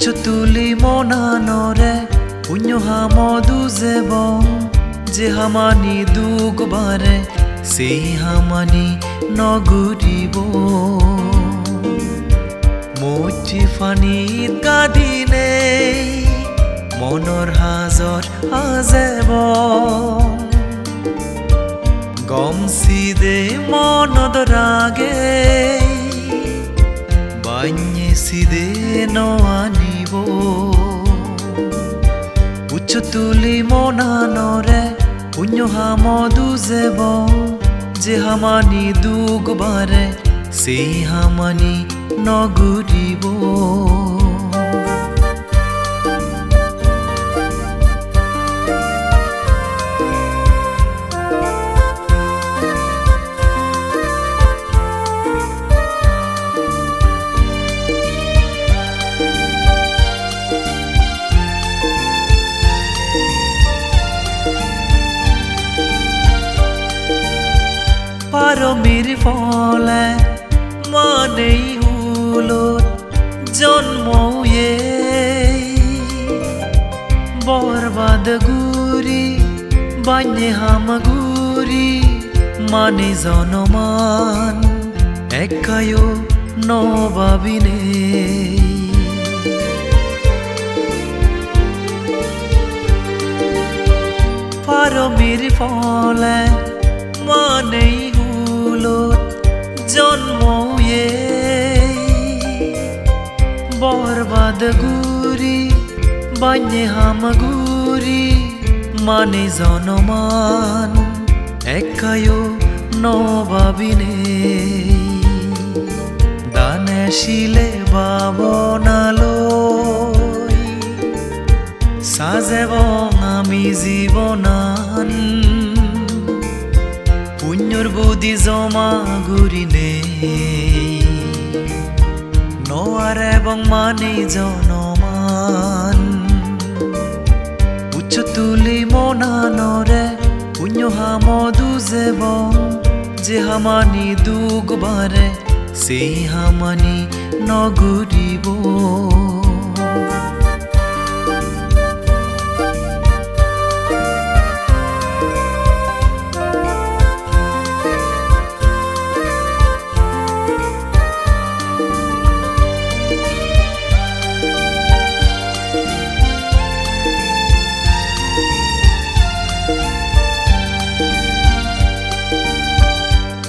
উচ্চতুলি মনানরে পুণ্য হামদু জেবং যে হামানি দুগবারে সেই হামানি নগুরিব। মুঠি ফানিত গাদিনে মনৰ হাজত আজেব। গমছি দে মনত ৰাগে বান্যেছি দে নআনিব উচ্চ তুলি মনানৰে পুণ্য হামদু জেব যে হামানি দুগবারে সেই হামানি নগুৰিব পারমির ফলে মানেই হুলত জন্ময়ে বরবাদ গুরি, বান্যে হাম গুরি মানে জনমান একায়ো নবাবিনে পারমির ফলে মানেই জন্ময়ে বরবাদ গুরি, বান্যে হাম গুরি মানে জনমান একায়ো নবাবিনে দানে শিলে বাবনালৈ সাজেব আমি জীৱনান পুণ্যৰ বুদ্ধি জমা গুৰিনে নোৱাৰে এবং মানে জনমান। উচ্চ তুলি মনানৰে পুণ্য হামদু জেব যে হামানি দুগবাৰে সেই হামানি নগুৰিব।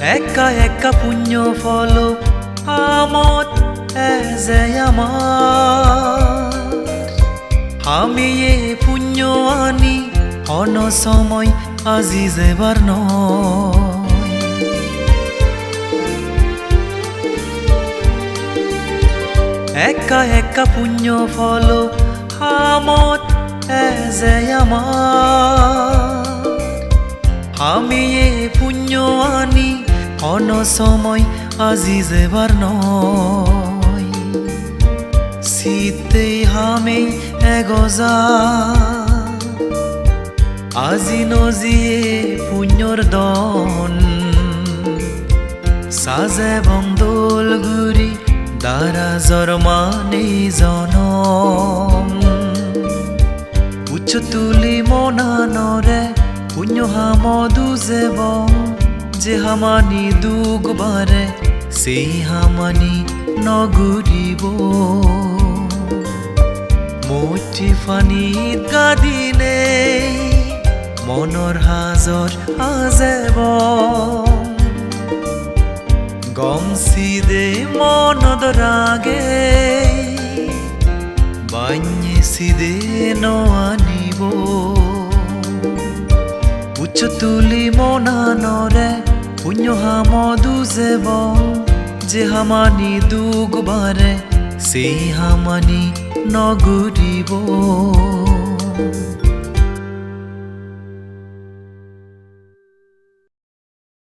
একা একা পুণ্য ফল আমত এজে আমার আমি এ পুণ্য আনি অন সময় আজি যেবার নয় একা একা পুণ্য ফল আমত এজে আমার আমি এ পুণ্য অন সময় আজি যেবার নয় শীতে হামে এগজা। আজি নজিয়ে পুণ্যর দন। সাজে বন্দোল গুৰি দ্বাৰা জরমানে জনম। উচ্চ তুলি মনানৰে পুণ্য হামদু জেব যে হামানি দুগবাৰে সেই হামানি নগুৰিব মুঠি ফানিত গাদিনে মনৰ হাজত আজেব। গমছি দে মনত ৰাগে বান্যেছি দে নআনিব। উচ্চ তুলি মনানৰে পুণ্য হামদু জেব যে হামানি দুগবাৰে সেই হামানি নগুৰিব